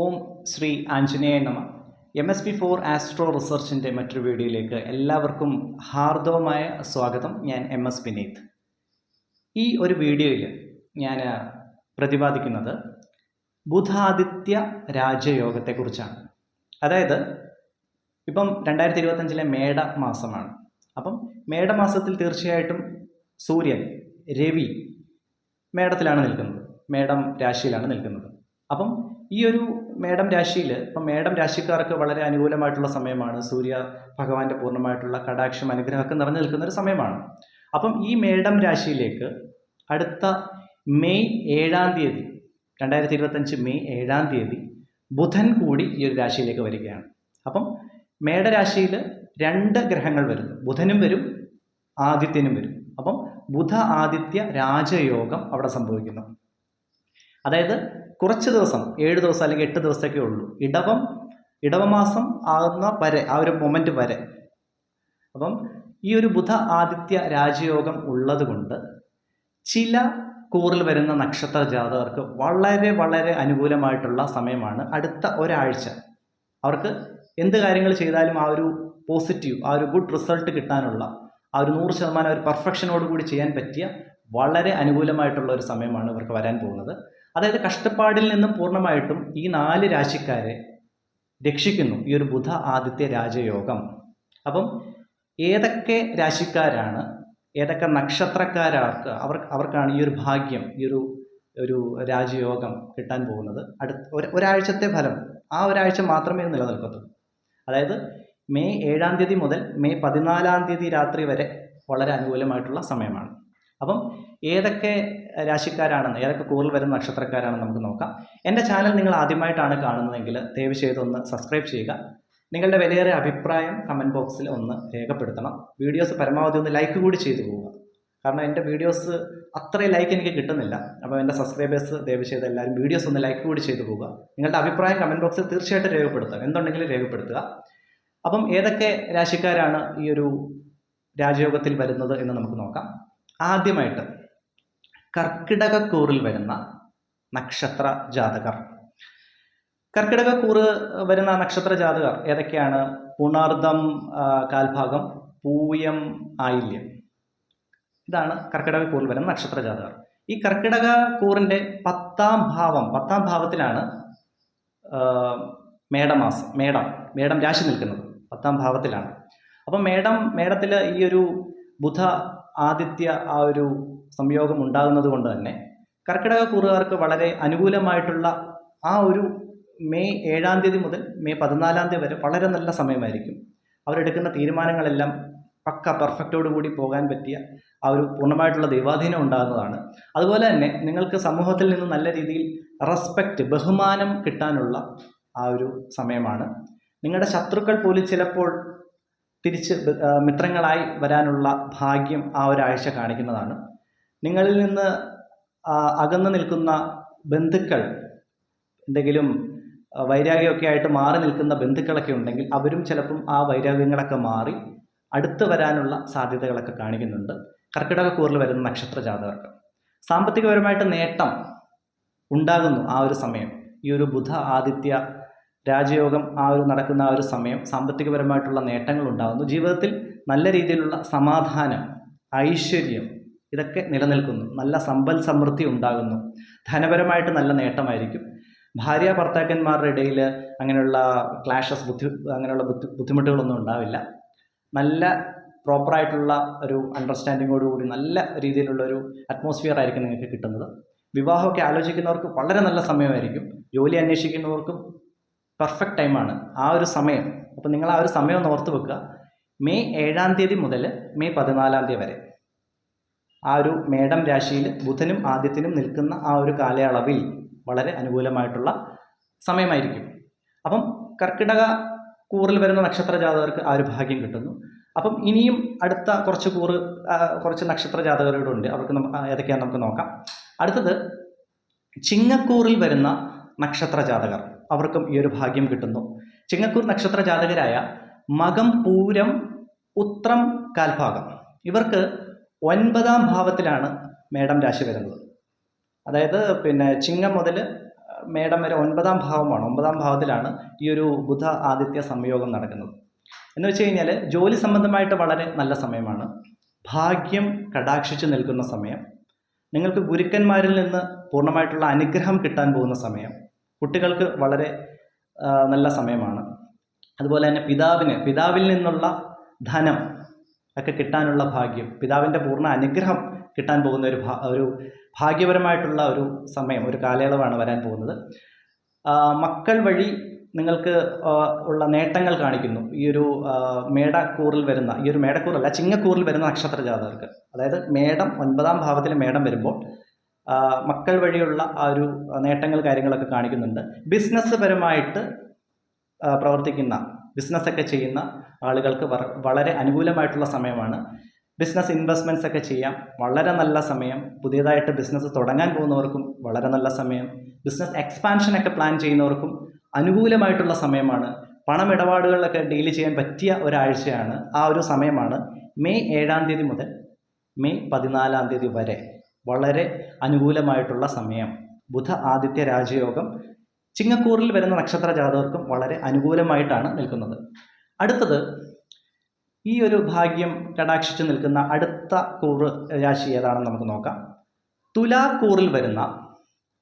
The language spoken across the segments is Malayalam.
ഓം ശ്രീ ആഞ്ജനേയ നമ. M S P four astro റിസർച്ചിന്റെ മറ്റൊരു വീഡിയോയിലേക്ക് എല്ലാവർക്കും ഹാർദവമായ സ്വാഗതം. ഞാൻ എം എസ് വിനീത് ഈ ഒരു വീഡിയോയിൽ ഞാൻ പ്രതിപാദിക്കുന്നത് ബുധാദിത്യ രാജയോഗത്തെക്കുറിച്ചാണ്. അതായത് ഇപ്പം രണ്ടായിരത്തി ഇരുപത്തഞ്ചിലെ മേട മാസമാണ് അപ്പം മേടമാസത്തിൽ തീർച്ചയായിട്ടും സൂര്യൻ രവി മേടത്തിലാണ് നിൽക്കുന്നത്. മേടം രാശിയിലാണ് നിൽക്കുന്നത്. അപ്പം ഈ ഒരു മേടം രാശിയിൽ ഇപ്പം മേടം രാശിക്കാർക്ക് വളരെ അനുകൂലമായിട്ടുള്ള സമയമാണ്. സൂര്യ ഭഗവാന്റെ പൂർണമായിട്ടുള്ള കടാക്ഷം അനുഗ്രഹമൊക്കെ നിറഞ്ഞു നിൽക്കുന്ന ഒരു സമയമാണ്. അപ്പം ഈ മേടം രാശിയിലേക്ക് അടുത്ത മെയ് ഏഴാം തീയതി രണ്ടായിരത്തി ഇരുപത്തഞ്ച് മെയ് ഏഴാം തീയതി ബുധൻ കൂടി ഈ ഒരു രാശിയിലേക്ക് വരികയാണ്. അപ്പം മേടരാശിയിൽ രണ്ട് ഗ്രഹങ്ങൾ വരുന്നു ബുധനും വരും ആദിത്യനും വരും. അപ്പം ബുധ ആദിത്യ രാജയോഗം അവിടെ സംഭവിക്കുന്നു. അതായത് കുറച്ച് ദിവസം ഏഴ് ദിവസം അല്ലെങ്കിൽ എട്ട് ദിവസമൊക്കെ ഉള്ളൂ. ഇടവം ഇടവമാസം ആകുന്ന വരെ ആ ഒരു മൊമെന്റ് വരെ. അപ്പം ഈ ഒരു ബുധ ആദിത്യ രാജയോഗം ഉള്ളതുകൊണ്ട് ചില കൂറിൽ വരുന്ന നക്ഷത്ര ജാതകർക്ക് വളരെ വളരെ അനുകൂലമായിട്ടുള്ള സമയമാണ് അടുത്ത ഒരാഴ്ച. അവർക്ക് എന്ത് കാര്യങ്ങൾ ചെയ്താലും ആ ഒരു പോസിറ്റീവ് ആ ഒരു ഗുഡ് റിസൾട്ട് കിട്ടാനുള്ള ആ ഒരു നൂറ് ശതമാനം ഒരു പെർഫെക്ഷനോട് കൂടി ചെയ്യാൻ പറ്റിയ വളരെ അനുകൂലമായിട്ടുള്ള ഒരു സമയമാണ് ഇവർക്ക് വരാൻ പോകുന്നത്. അതായത് കഷ്ടപ്പാടിൽ നിന്നും പൂർണമായിട്ടും ഈ നാല് രാശിക്കാരെ രക്ഷിക്കുന്നു. ഈ ഒരു ബുധ ആദിത്യ രാജയോഗം. അപ്പം ഏതൊക്കെ രാശിക്കാരാണ് ഏതൊക്കെ നക്ഷത്രക്കാരാർക്ക് അവർ അവർക്കാണ് ഈ ഒരു ഭാഗ്യം ഈ ഒരു ഒരു രാജയോഗം കിട്ടാൻ പോകുന്നത്? അടുത്ത ഒരാഴ്ചത്തെ ഫലം ആ ഒരാഴ്ച മാത്രമേ നിലനിൽക്കത്തുള്ളൂ. അതായത് മെയ് ഏഴാം തീയതി മുതൽ മെയ് പതിനാലാം തീയതി രാത്രി വരെ വളരെ അനുകൂലമായിട്ടുള്ള സമയമാണ്. അപ്പം ഏതൊക്കെ രാശിക്കാരാണെന്ന് ഏതൊക്കെ കൂറിൽ വരുന്ന നക്ഷത്രക്കാരാണെന്ന് നമുക്ക് നോക്കാം. എന്റെ ചാനൽ നിങ്ങൾ ആദ്യമായിട്ടാണ് കാണുന്നതെങ്കിൽ ദയവ് ചെയ്തൊന്ന് സബ്സ്ക്രൈബ് ചെയ്യുക. നിങ്ങളുടെ വിലയേറിയ അഭിപ്രായം കമന്റ് ബോക്സിൽ ഒന്ന് രേഖപ്പെടുത്തണം. വീഡിയോസ് പരമാവധി ഒന്ന് ലൈക്ക് കൂടി ചെയ്തു പോവുക. കാരണം എന്റെ വീഡിയോസ് അത്രയും ലൈക്ക് എനിക്ക് കിട്ടുന്നില്ല. അപ്പോൾ എന്റെ സബ്സ്ക്രൈബേഴ്സ് ദയവ് ചെയ്ത് എല്ലാവരും വീഡിയോസ് ഒന്ന് ലൈക്ക് കൂടി ചെയ്തു പോവുക. നിങ്ങളുടെ അഭിപ്രായം കമന്റ് ബോക്സിൽ തീർച്ചയായിട്ടും രേഖപ്പെടുത്തുക. എന്തുണ്ടെങ്കിലും രേഖപ്പെടുത്തുക. അപ്പം ഏതൊക്കെ രാശിക്കാരാണ് ഈ ഒരു രാജയോഗത്തിൽ വരുന്നത് എന്ന് നമുക്ക് നോക്കാം. ആദ്യമായിട്ട് കർക്കിടകക്കൂറിൽ വരുന്ന നക്ഷത്ര ജാതകർ. കർക്കിടകക്കൂറ് വരുന്ന നക്ഷത്ര ജാതകർ ഏതൊക്കെയാണ്? പുണർദം കാൽഭാഗം പൂയം ആയില്യം. ഇതാണ് കർക്കിടകക്കൂറിൽ വരുന്ന നക്ഷത്ര ജാതകർ. ഈ കർക്കിടക കൂറിന്റെ പത്താം ഭാവം പത്താം ഭാവത്തിലാണ് മേടമാസം മേടം മേടം രാശി നിൽക്കുന്നത്. പത്താം ഭാവത്തിലാണ്. അപ്പം മേടം മേടത്തിൽ ഈ ഒരു ബുധ ആദിത്യ ആ ഒരു സംയോഗം ഉണ്ടാകുന്നത് കൊണ്ട് തന്നെ കർക്കിടക കൂറുകാർക്ക് വളരെ അനുകൂലമായിട്ടുള്ള ആ ഒരു മെയ് ഏഴാം തീയതി മുതൽ മെയ് പതിനാലാം തീയതി വരെ വളരെ നല്ല സമയമായിരിക്കും. അവരെടുക്കുന്ന തീരുമാനങ്ങളെല്ലാം പക്ക പെർഫെക്റ്റോട് കൂടി പോകാൻ പറ്റിയ ആ ഒരു പൂർണമായിട്ടുള്ള ദൈവാധീനം ഉണ്ടാകുന്നതാണ്. അതുപോലെ തന്നെ നിങ്ങൾക്ക് സമൂഹത്തിൽ നിന്ന് നല്ല രീതിയിൽ റെസ്പെക്റ്റ് ബഹുമാനം കിട്ടാനുള്ള ആ ഒരു സമയമാണ്. നിങ്ങളുടെ ശത്രുക്കൾ പോലും ചിലപ്പോൾ തിരിച്ച് മിത്രങ്ങളായി വരാനുള്ള ഭാഗ്യം ആ ഒരാഴ്ച കാണിക്കുന്നതാണ്. നിങ്ങളിൽ നിന്ന് അകന്നു നിൽക്കുന്ന ബന്ധുക്കൾ എന്തെങ്കിലും വൈരാഗ്യമൊക്കെ ആയിട്ട് മാറി നിൽക്കുന്ന ബന്ധുക്കളൊക്കെ ഉണ്ടെങ്കിൽ അവരും ചിലപ്പം ആ വൈരാഗ്യങ്ങളൊക്കെ മാറി അടുത്ത് വരാനുള്ള സാധ്യതകളൊക്കെ കാണിക്കുന്നുണ്ട്. കർക്കിടക കൂറിൽ വരുന്ന നക്ഷത്ര ജാതകർക്ക് സാമ്പത്തികപരമായിട്ട് നേട്ടം ഉണ്ടാകുന്നു ആ ഒരു സമയം. ഈ ഒരു ബുധ ആദിത്യ രാജയോഗം ആ ഒരു നടക്കുന്ന ആ ഒരു സമയം സാമ്പത്തികപരമായിട്ടുള്ള നേട്ടങ്ങൾ ഉണ്ടാകുന്നു ജീവിതത്തിൽ നല്ല രീതിയിലുള്ള സമാധാനം ഐശ്വര്യം ഇതൊക്കെ നിലനിൽക്കുന്നു. നല്ല സമ്പൽ സമൃദ്ധി ഉണ്ടാകുന്നു. ധനപരമായിട്ട് നല്ല നേട്ടമായിരിക്കും. ഭാര്യ ഭർത്താക്കന്മാരുടെ ഇടയിൽ അങ്ങനെയുള്ള ക്ലാഷസ് ബുദ്ധി അങ്ങനെയുള്ള ബുദ്ധി ബുദ്ധിമുട്ടുകളൊന്നും ഉണ്ടാവില്ല. നല്ല പ്രോപ്പറായിട്ടുള്ള ഒരു അണ്ടർസ്റ്റാൻഡിങ്ങോടുകൂടി നല്ല രീതിയിലുള്ള ഒരു അറ്റ്മോസ്ഫിയർ ആയിരിക്കും നിങ്ങൾക്ക് കിട്ടുന്നത്. വിവാഹമൊക്കെ ആലോചിക്കുന്നവർക്ക് വളരെ നല്ല സമയമായിരിക്കും. ജോലി അന്വേഷിക്കുന്നവർക്കും പെർഫെക്റ്റ് ടൈമാണ് ആ ഒരു സമയം. അപ്പോൾ നിങ്ങൾ ആ ഒരു സമയം ഒന്ന് ഓർത്ത് വെക്കുക. മെയ് ഏഴാം തീയതി മുതൽ മെയ് പതിനാലാം തീയതി വരെ ആ ഒരു മേടം രാശിയിൽ ബുധനും ആദ്യത്തിനും നിൽക്കുന്ന ആ ഒരു കാലയളവിൽ വളരെ അനുകൂലമായിട്ടുള്ള സമയമായിരിക്കും. അപ്പം കർക്കിടക കൂറിൽ വരുന്ന നക്ഷത്ര ജാതകർക്ക് ആ ഒരു ഭാഗ്യം കിട്ടുന്നു. അപ്പം ഇനിയും അടുത്ത കുറച്ച് കൂറ് കുറച്ച് നക്ഷത്ര ജാതകരുടെ അവർക്ക് ഏതൊക്കെയാണെന്ന് നമുക്ക് നോക്കാം. അടുത്തത് ചിങ്ങക്കൂറിൽ വരുന്ന നക്ഷത്ര ജാതകർ. അവർക്കും ഈ ഒരു ഭാഗ്യം കിട്ടുന്നു. ചിങ്ങക്കൂർ നക്ഷത്ര ജാതകരായ മകം പൂരം ഉത്രം കാൽഭാഗം ഇവർക്ക് ഒൻപതാം ഭാവത്തിലാണ് മേടം രാശി വരുന്നത്. അതായത് പിന്നെ ചിങ്ങം മുതൽ മേടം വരെ ഒൻപതാം ഭാവമാണ്. ഒമ്പതാം ഭാവത്തിലാണ് ഈ ഒരു ബുധ ആദിത്യ സംയോഗം നടക്കുന്നത്. എന്ന് വെച്ച് കഴിഞ്ഞാൽ ജോലി സംബന്ധമായിട്ട് വളരെ നല്ല സമയമാണ്. ഭാഗ്യം കടാക്ഷിച്ച് നിൽക്കുന്ന സമയം. നിങ്ങൾക്ക് ഗുരുക്കന്മാരിൽ നിന്ന് പൂർണമായിട്ടുള്ള അനുഗ്രഹം കിട്ടാൻ പോകുന്ന സമയം. കുട്ടികൾക്ക് വളരെ നല്ല സമയമാണ്. അതുപോലെ തന്നെ പിതാവിന് പിതാവിൽ നിന്നുള്ള ധനം ഒക്കെ കിട്ടാനുള്ള ഭാഗ്യം പിതാവിന്റെ പൂർണ അനുഗ്രഹം കിട്ടാൻ പോകുന്ന ഒരു ഒരു ഭാഗ്യപരമായിട്ടുള്ള ഒരു സമയം ഒരു കാലയളവാണ് വരാൻ പോകുന്നത്. മക്കൾ വഴി നിങ്ങൾക്ക് ഉള്ള നേട്ടങ്ങൾ കാണിക്കുന്നു. ഈ ഒരു മേടക്കൂറിൽ വരുന്ന ഈ ഒരു മേടക്കൂറല്ല ചിങ്ങക്കൂറിൽ വരുന്ന നക്ഷത്ര ജാതകർക്ക് അതായത് മേടം ഒൻപതാം ഭാവത്തിൽ മേടം വരുമ്പോൾ മക്കൾ വഴിയുള്ള ആ ഒരു നേട്ടങ്ങൾ കാര്യങ്ങളൊക്കെ കാണിക്കുന്നുണ്ട്. ബിസിനസ് പരമായിട്ട് പ്രവർത്തിക്കുന്ന ബിസിനസ്സൊക്കെ ചെയ്യുന്ന ആളുകൾക്ക് വളരെ അനുകൂലമായിട്ടുള്ള സമയമാണ്. ബിസിനസ് ഇൻവെസ്റ്റ്മെന്റ്സ് ഒക്കെ ചെയ്യാം. വളരെ നല്ല സമയം. പുതിയതായിട്ട് ബിസിനസ് തുടങ്ങാൻ പോകുന്നവർക്കും വളരെ നല്ല സമയം. ബിസിനസ് എക്സ്പാൻഷൻ ഒക്കെ പ്ലാൻ ചെയ്യുന്നവർക്കും അനുകൂലമായിട്ടുള്ള സമയമാണ്. പണമിടപാടുകളിലൊക്കെ ഡീൽ ചെയ്യാൻ പറ്റിയ ഒരാഴ്ചയാണ് ആ ഒരു സമയമാണ്. മെയ് ഏഴാം തീയതി മുതൽ മെയ് പതിനാലാം തീയതി വരെ. വളരെ അനുകൂലമായിട്ടുള്ള സമയം. ബുധ ആദിത്യ രാജയോഗം ചിങ്ങക്കൂറിൽ വരുന്ന നക്ഷത്ര ജാതകർക്കും വളരെ അനുകൂലമായിട്ടാണ് നിൽക്കുന്നത്. അടുത്തത് ഈ ഒരു ഭാഗ്യം കടാക്ഷിച്ചു നിൽക്കുന്ന അടുത്ത കൂറ് രാശി ഏതാണെന്ന് നമുക്ക് നോക്കാം. തുലാക്കൂറിൽ വരുന്ന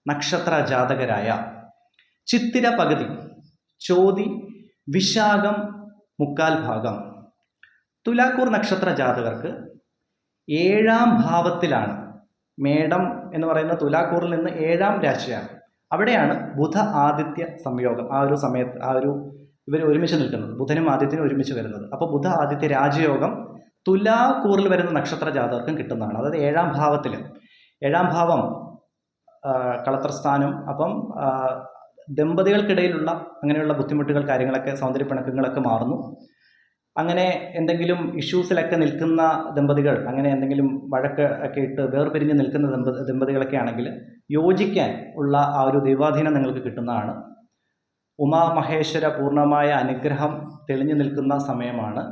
നക്ഷത്ര ജാതകരായ ചിത്തിര പകുതി ചോതി വിശാഖം മുക്കാൽ ഭാഗം. തുലാക്കൂർ നക്ഷത്ര ജാതകർക്ക് ഏഴാം ഭാവത്തിലാണ് മേടം എന്ന് പറയുന്ന തുലാക്കൂറിൽ നിന്ന് ഏഴാം രാശിയാണ്. അവിടെയാണ് ബുധ ആദിത്യ സംയോഗം. ആ ഒരു സമയത്ത് ആ ഒരു ഇവർ ഒരുമിച്ച് നിൽക്കുന്നത്. ബുധനും ആദിത്യനും ഒരുമിച്ച് വരുന്നത്. അപ്പോൾ ബുധ ആദിത്യ രാജയോഗം തുലാക്കൂറിൽ വരുന്ന നക്ഷത്ര ജാതകർക്കും കിട്ടുന്നതാണ്. അതായത് ഏഴാം ഭാവത്തിൽ ഏഴാം ഭാവം കളത്രസ്ഥാനം അപ്പം ദമ്പതികൾക്കിടയിലുള്ള അങ്ങനെയുള്ള ബുദ്ധിമുട്ടുകൾ കാര്യങ്ങളൊക്കെ സൗന്ദര്യപ്പിണക്കങ്ങളൊക്കെ മാറുന്നു. അങ്ങനെ എന്തെങ്കിലും ഇഷ്യൂസിലൊക്കെ നിൽക്കുന്ന ദമ്പതികൾ അങ്ങനെ എന്തെങ്കിലും വഴക്ക് ഒക്കെ ഇട്ട് വേർപിരിഞ്ഞ് നിൽക്കുന്ന ദമ്പ ദമ്പതികളൊക്കെ ആണെങ്കിൽ യോജിക്കാൻ ഉള്ള ആ ഒരു ദൈവാധീനം നിങ്ങൾക്ക് കിട്ടുന്നതാണ്. ഉമാമഹേശ്വര പൂർണമായ അനുഗ്രഹം തെളിഞ്ഞു നിൽക്കുന്ന സമയമാണ്.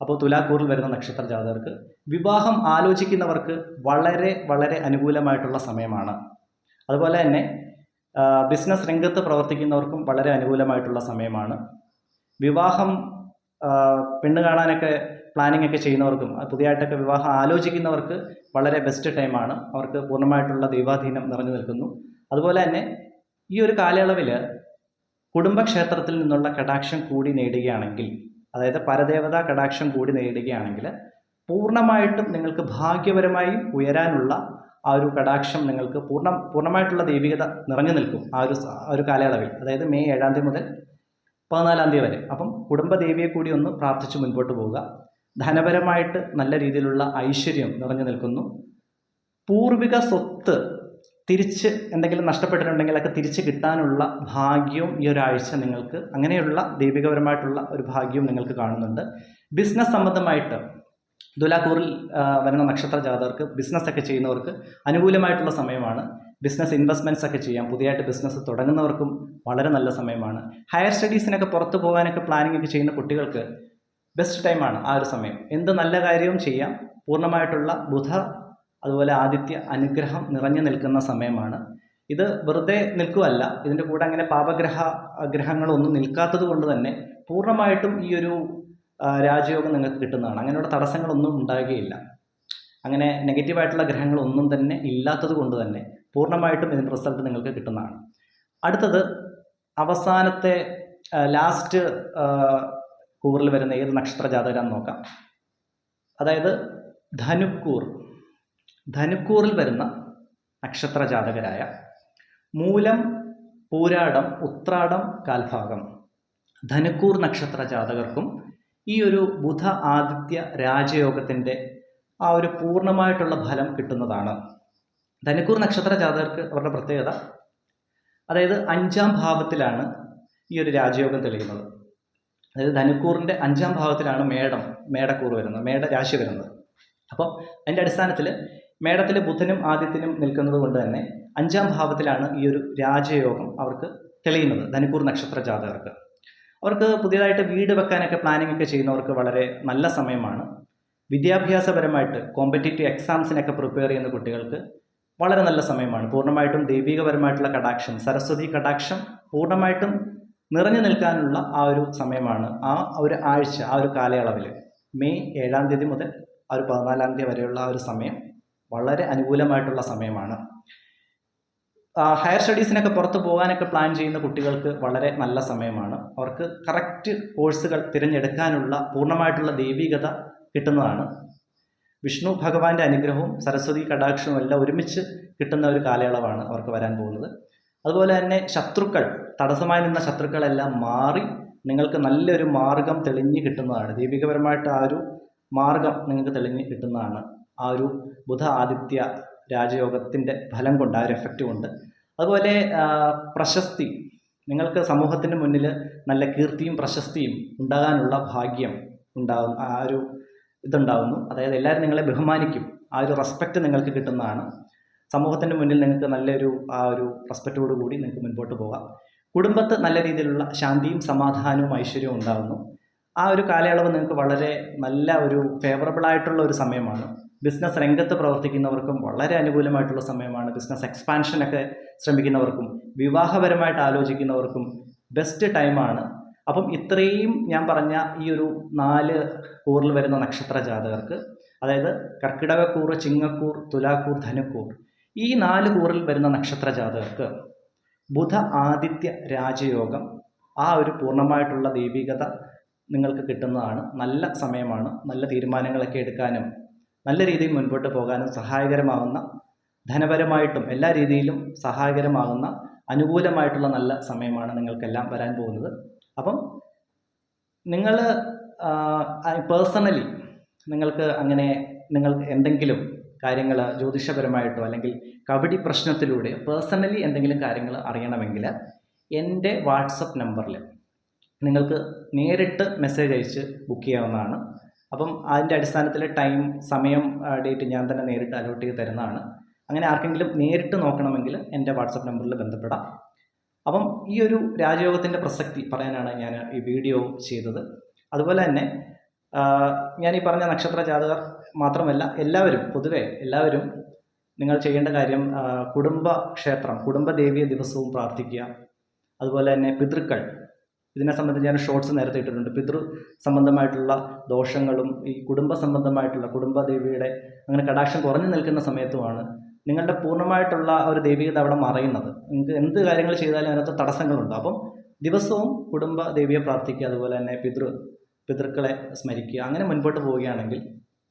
അപ്പോൾ തുലാക്കൂറിൽ വരുന്ന നക്ഷത്ര ജാതകർക്ക് വിവാഹം ആലോചിക്കുന്നവർക്ക് വളരെ വളരെ അനുകൂലമായിട്ടുള്ള സമയമാണ്. അതുപോലെ തന്നെ ബിസിനസ് രംഗത്ത് പ്രവർത്തിക്കുന്നവർക്കും വളരെ അനുകൂലമായിട്ടുള്ള സമയമാണ്. വിവാഹം പെണ്ണ് കാണാനൊക്കെ പ്ലാനിംഗ് ഒക്കെ ചെയ്യുന്നവർക്കും പുതിയതായിട്ടൊക്കെ വിവാഹം ആലോചിക്കുന്നവർക്ക് വളരെ ബെസ്റ്റ് ടൈമാണ് അവർക്ക് പൂർണമായിട്ടുള്ള ദൈവാധീനം നിറഞ്ഞു നിൽക്കുന്നു. അതുപോലെ തന്നെ ഈ ഒരു കാലയളവിൽ കുടുംബക്ഷേത്രത്തിൽ നിന്നുള്ള കടാക്ഷം കൂടി നേടുകയാണെങ്കിൽ അതായത് പരദേവതാ കടാക്ഷം കൂടി നേടുകയാണെങ്കിൽ പൂർണമായിട്ടും നിങ്ങൾക്ക് ഭാഗ്യപരമായി ഉയരാനുള്ള ആ ഒരു കടാക്ഷം നിങ്ങൾക്ക് പൂർണ പൂർണമായിട്ടുള്ള ദൈവികത നിറഞ്ഞു നിൽക്കും ആ ഒരു ആ ഒരു കാലയളവിൽ. അതായത് മെയ് ഏഴാം തീയതി മുതൽ പതിനാലാം തീയതി വരെ. അപ്പം കുടുംബദേവിയെ കൂടി ഒന്ന് പ്രാർത്ഥിച്ച് മുൻപോട്ട് പോവുക. ധനപരമായിട്ട് നല്ല രീതിയിലുള്ള ഐശ്വര്യം നിറഞ്ഞു നിൽക്കുന്നു. പൂർവിക സ്വത്ത് തിരിച്ച് എന്തെങ്കിലും നഷ്ടപ്പെട്ടിട്ടുണ്ടെങ്കിൽ അതൊക്കെ തിരിച്ച് കിട്ടാനുള്ള ഭാഗ്യവും ഈ ഒരാഴ്ച നിങ്ങൾക്ക് അങ്ങനെയുള്ള ദൈവികപരമായിട്ടുള്ള ഒരു ഭാഗ്യവും നിങ്ങൾക്ക് കാണുന്നുണ്ട്. ബിസിനസ് സംബന്ധമായിട്ട് ദുലാക്കൂറിൽ വരുന്ന നക്ഷത്ര ജാതകർക്ക് ബിസിനസ്സൊക്കെ ചെയ്യുന്നവർക്ക് അനുകൂലമായിട്ടുള്ള സമയമാണ്. ബിസിനസ് ഇൻവെസ്റ്റ്മെന്റ്സ് ഒക്കെ ചെയ്യാം. പുതിയതായിട്ട് ബിസിനസ് തുടങ്ങുന്നവർക്കും വളരെ നല്ല സമയമാണ്. ഹയർ സ്റ്റഡീസിനൊക്കെ പുറത്ത് പോകാനൊക്കെ പ്ലാനിംഗ് ഒക്കെ ചെയ്യുന്ന കുട്ടികൾക്ക് ബെസ്റ്റ് ടൈമാണ് ആ ഒരു സമയം. എന്ത് നല്ല കാര്യവും ചെയ്യാം. പൂർണമായിട്ടുള്ള ബുധ അതുപോലെ ആദിത്യ അനുഗ്രഹം നിറഞ്ഞു നിൽക്കുന്ന സമയമാണ്. ഇത് വെറുതെ നിൽക്കുകയല്ല ഇതിന്റെ കൂടെ അങ്ങനെ പാപഗ്രഹ ഗ്രഹങ്ങളൊന്നും നിൽക്കാത്തത് കൊണ്ട് തന്നെ പൂർണമായിട്ടും ഈ ഒരു രാജയോഗം നിങ്ങൾക്ക് കിട്ടുന്നതാണ്. അങ്ങനെയുള്ള തടസ്സങ്ങളൊന്നും ഉണ്ടാകുകയില്ല. അങ്ങനെ നെഗറ്റീവായിട്ടുള്ള ഗ്രഹങ്ങളൊന്നും തന്നെ ഇല്ലാത്തത് കൊണ്ട് തന്നെ പൂർണമായിട്ടും ഇതിന്റെ റിസൾട്ട് നിങ്ങൾക്ക് കിട്ടുന്നതാണ്. അടുത്തത് അവസാനത്തെ ലാസ്റ്റ് കൂറിൽ വരുന്ന ഏത് നക്ഷത്ര ജാതകരാന്ന് നോക്കാം. അതായത് ധനുക്കൂർ. ധനുക്കൂറിൽ വരുന്ന നക്ഷത്ര ജാതകരായ മൂലം പൂരാടം ഉത്രാടം കാൽഭാഗം. ധനുക്കൂർ നക്ഷത്ര ജാതകർക്കും ഈ ഒരു ബുധ ആദിത്യ രാജയോഗത്തിന്റെ ആ ഒരു പൂർണമായിട്ടുള്ള ഫലം കിട്ടുന്നതാണ്. ധനുക്കൂർ നക്ഷത്ര ജാതകർക്ക് അവരുടെ പ്രത്യേകത. അതായത് അഞ്ചാം ഭാവത്തിലാണ് ഈ ഒരു രാജയോഗം തെളിയുന്നത്. അതായത് ധനുക്കൂറിന്റെ അഞ്ചാം ഭാവത്തിലാണ് മേടം മേടക്കൂർ വരുന്നത് മേട രാശി വരുന്നത്. അപ്പോൾ അതിന്റെ അടിസ്ഥാനത്തിൽ മേടത്തിൽ ബുധനും ആദിത്യനും നിൽക്കുന്നത് കൊണ്ട് തന്നെ അഞ്ചാം ഭാവത്തിലാണ് ഈ ഒരു രാജയോഗം അവർക്ക് തെളിയുന്നത് ധനുക്കൂർ നക്ഷത്ര ജാതകർക്ക്. അവർക്ക് പുതിയതായിട്ട് വീട് വെക്കാനൊക്കെ പ്ലാനിംഗ് ഒക്കെ ചെയ്യുന്നവർക്ക് വളരെ നല്ല സമയമാണ്. വിദ്യാഭ്യാസപരമായിട്ട് കോമ്പറ്റേറ്റീവ് എക്സാംസിനൊക്കെ പ്രിപ്പയർ ചെയ്യുന്ന കുട്ടികൾക്ക് വളരെ നല്ല സമയമാണ്. പൂർണമായിട്ടും ദൈവികപരമായിട്ടുള്ള കടാക്ഷം സരസ്വതി കടാക്ഷം പൂർണമായിട്ടും നിറഞ്ഞു നിൽക്കാനുള്ള ആ ഒരു സമയമാണ്. ആ ഒരു ആഴ്ച ആ ഒരു കാലയളവിൽ മെയ് ഏഴാം തീയതി മുതൽ ആ ഒരു പതിനാലാം തീയതി വരെയുള്ള ആ ഒരു സമയം വളരെ അനുകൂലമായിട്ടുള്ള സമയമാണ്. ഹയർ സ്റ്റഡീസിനൊക്കെ പുറത്ത് പോകാനൊക്കെ പ്ലാൻ ചെയ്യുന്ന കുട്ടികൾക്ക് വളരെ നല്ല സമയമാണ്. അവർക്ക് കറക്റ്റ് കോഴ്സുകൾ തിരഞ്ഞെടുക്കാനുള്ള പൂർണമായിട്ടുള്ള ദൈവികത കിട്ടുന്നതാണ്. വിഷ്ണു ഭഗവാന്റെ അനുഗ്രഹവും സരസ്വതി കടാക്ഷവും എല്ലാം ഒരുമിച്ച് കിട്ടുന്ന ഒരു കാലയളവാണ് അവർക്ക് വരാൻ പോകുന്നത്. അതുപോലെ തന്നെ ശത്രുക്കൾ തടസ്സമായി നിന്ന ശത്രുക്കളെല്ലാം മാറി നിങ്ങൾക്ക് നല്ലൊരു മാർഗം തെളിഞ്ഞു കിട്ടുന്നതാണ്. ദൈവികപരമായിട്ട് ആ ഒരു മാർഗം നിങ്ങൾക്ക് തെളിഞ്ഞു കിട്ടുന്നതാണ്. ആ ഒരു ബുധ ആദിത്യ രാജയോഗത്തിന്റെ ഫലം കൊണ്ട് ആ ഒരു എഫക്റ്റ് കൊണ്ട്. അതുപോലെ പ്രശസ്തി. നിങ്ങൾക്ക് സമൂഹത്തിന് മുന്നിൽ നല്ല കീർത്തിയും പ്രശസ്തിയും ഉണ്ടാകാനുള്ള ഭാഗ്യം ഉണ്ടാകും ആ ഒരു ഇതുണ്ടാകുന്നു അതായത് എല്ലാവരും നിങ്ങളെ ബഹുമാനിക്കും. ആ ഒരു റെസ്പെക്റ്റ് നിങ്ങൾക്ക് കിട്ടുന്നതാണ്. സമൂഹത്തിന്റെ മുന്നിൽ നിങ്ങൾക്ക് നല്ലൊരു ആ ഒരു റെസ്പെക്റ്റോടു കൂടി നിങ്ങൾക്ക് മുൻപോട്ട് പോകാം. കുടുംബത്ത് നല്ല രീതിയിലുള്ള ശാന്തിയും സമാധാനവും ഐശ്വര്യവും ഉണ്ടാകുന്നു ആ ഒരു കാലയളവ് നിങ്ങൾക്ക് വളരെ നല്ല ഒരു ഫേവറബിൾ ആയിട്ടുള്ള ഒരു സമയമാണ്. ബിസിനസ് രംഗത്ത് പ്രവർത്തിക്കുന്നവർക്കും വളരെ അനുകൂലമായിട്ടുള്ള സമയമാണ്. ബിസിനസ് എക്സ്പാൻഷനൊക്കെ ശ്രമിക്കുന്നവർക്കും വിവാഹപരമായിട്ട് ആലോചിക്കുന്നവർക്കും ബെസ്റ്റ് ടൈമാണ് അപ്പം ഇത്രയും ഞാൻ പറഞ്ഞ ഈ ഒരു നാല് കൂറിൽ വരുന്ന നക്ഷത്ര ജാതകർക്ക് അതായത് കർക്കിടകക്കൂർ ചിങ്ങക്കൂർ തുലാക്കൂർ ധനുക്കൂർ ഈ നാല് കൂറിൽ വരുന്ന നക്ഷത്ര ജാതകർക്ക് ബുധ ആദിത്യ രാജയോഗം ആ ഒരു പൂർണമായിട്ടുള്ള ദൈവികത നിങ്ങൾക്ക് കിട്ടുന്നതാണ്. നല്ല സമയമാണ് നല്ല തീരുമാനങ്ങളൊക്കെ എടുക്കാനും നല്ല രീതിയിൽ മുൻപോട്ട് പോകാനും സഹായകരമാകുന്ന ധനപരമായിട്ടും എല്ലാ രീതിയിലും സഹായകരമാകുന്ന അനുകൂലമായിട്ടുള്ള നല്ല സമയമാണ് നിങ്ങൾക്കെല്ലാം വരാൻ പോകുന്നത്. അപ്പം നിങ്ങൾ പേഴ്സണലി നിങ്ങൾക്ക് അങ്ങനെ നിങ്ങൾക്ക് എന്തെങ്കിലും കാര്യങ്ങൾ ജ്യോതിഷപരമായിട്ടോ അല്ലെങ്കിൽ കബഡി പ്രശ്നത്തിലൂടെ പേഴ്സണലി എന്തെങ്കിലും കാര്യങ്ങൾ അറിയണമെങ്കിൽ എന്റെ വാട്സപ്പ് നമ്പറിൽ നിങ്ങൾക്ക് നേരിട്ട് മെസ്സേജ് അയച്ച് ബുക്ക് ചെയ്യാവുന്നതാണ്. അപ്പം അതിന്റെ അടിസ്ഥാനത്തിൽ ടൈം സമയം ഡേറ്റ് ഞാൻ തന്നെ നേരിട്ട് അലോട്ട് ചെയ്ത് തരുന്നതാണ്. അങ്ങനെ ആർക്കെങ്കിലും നേരിട്ട് നോക്കണമെങ്കിൽ എന്റെ വാട്സപ്പ് നമ്പറിൽ ബന്ധപ്പെടാം. അപ്പം ഈ ഒരു രാജയോഗത്തിന്റെ പ്രസക്തി പറയാനാണ് ഞാൻ ഈ വീഡിയോ ചെയ്തത്. അതുപോലെ തന്നെ ഞാൻ ഈ പറഞ്ഞ നക്ഷത്ര ജാതകർ മാത്രമല്ല എല്ലാവരും പൊതുവെ എല്ലാവരും നിങ്ങൾ ചെയ്യേണ്ട കാര്യം കുടുംബ ക്ഷേത്രം കുടുംബ കുടുംബദേവിയെ ദിവസവും പ്രാർത്ഥിക്കുക. അതുപോലെ തന്നെ പിതൃക്കൾ. ഇതിനെ സംബന്ധിച്ച് ഞാൻ ഷോർട്സ് നേരത്തെ ഇട്ടിട്ടുണ്ട്. പിതൃ സംബന്ധമായിട്ടുള്ള ദോഷങ്ങളും ഈ കുടുംബ സംബന്ധമായിട്ടുള്ള കുടുംബദേവിയുടെ അങ്ങനെ കടാക്ഷം കുറഞ്ഞു നിൽക്കുന്ന സമയത്തുമാണ് നിങ്ങളുടെ പൂർണമായിട്ടുള്ള ഒരു ദൈവികത അവിടെ മറയുന്നത്. നിങ്ങൾക്ക് എന്ത് കാര്യങ്ങൾ ചെയ്താലും അതിനകത്ത് തടസ്സങ്ങളുണ്ട്. അപ്പം ദിവസവും കുടുംബ ദേവിയെ പ്രാർത്ഥിക്കുക അതുപോലെ തന്നെ പിതൃ പിതൃക്കളെ സ്മരിക്കുക അങ്ങനെ മുൻപോട്ട് പോവുകയാണെങ്കിൽ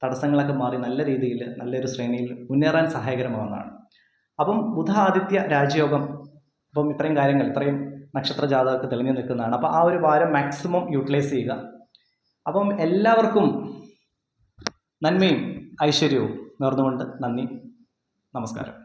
തടസ്സങ്ങളൊക്കെ മാറി നല്ല രീതിയിൽ നല്ലൊരു ശ്രേണിയിൽ മുന്നേറാൻ സഹായകരമാവുന്നതാണ്. അപ്പം ബുധ ആദിത്യ രാജയോഗം അപ്പം ഇത്രയും കാര്യങ്ങൾ ഇത്രയും നക്ഷത്ര ജാതകമൊക്കെ തെളിഞ്ഞു നിൽക്കുന്നതാണ്. അപ്പോൾ ആ ഒരു വാരം മാക്സിമം യൂട്ടിലൈസ് ചെയ്യുക. അപ്പം എല്ലാവർക്കും നന്മയും ഐശ്വര്യവും നേർന്നുകൊണ്ട് നന്ദി. നമസ്കാരം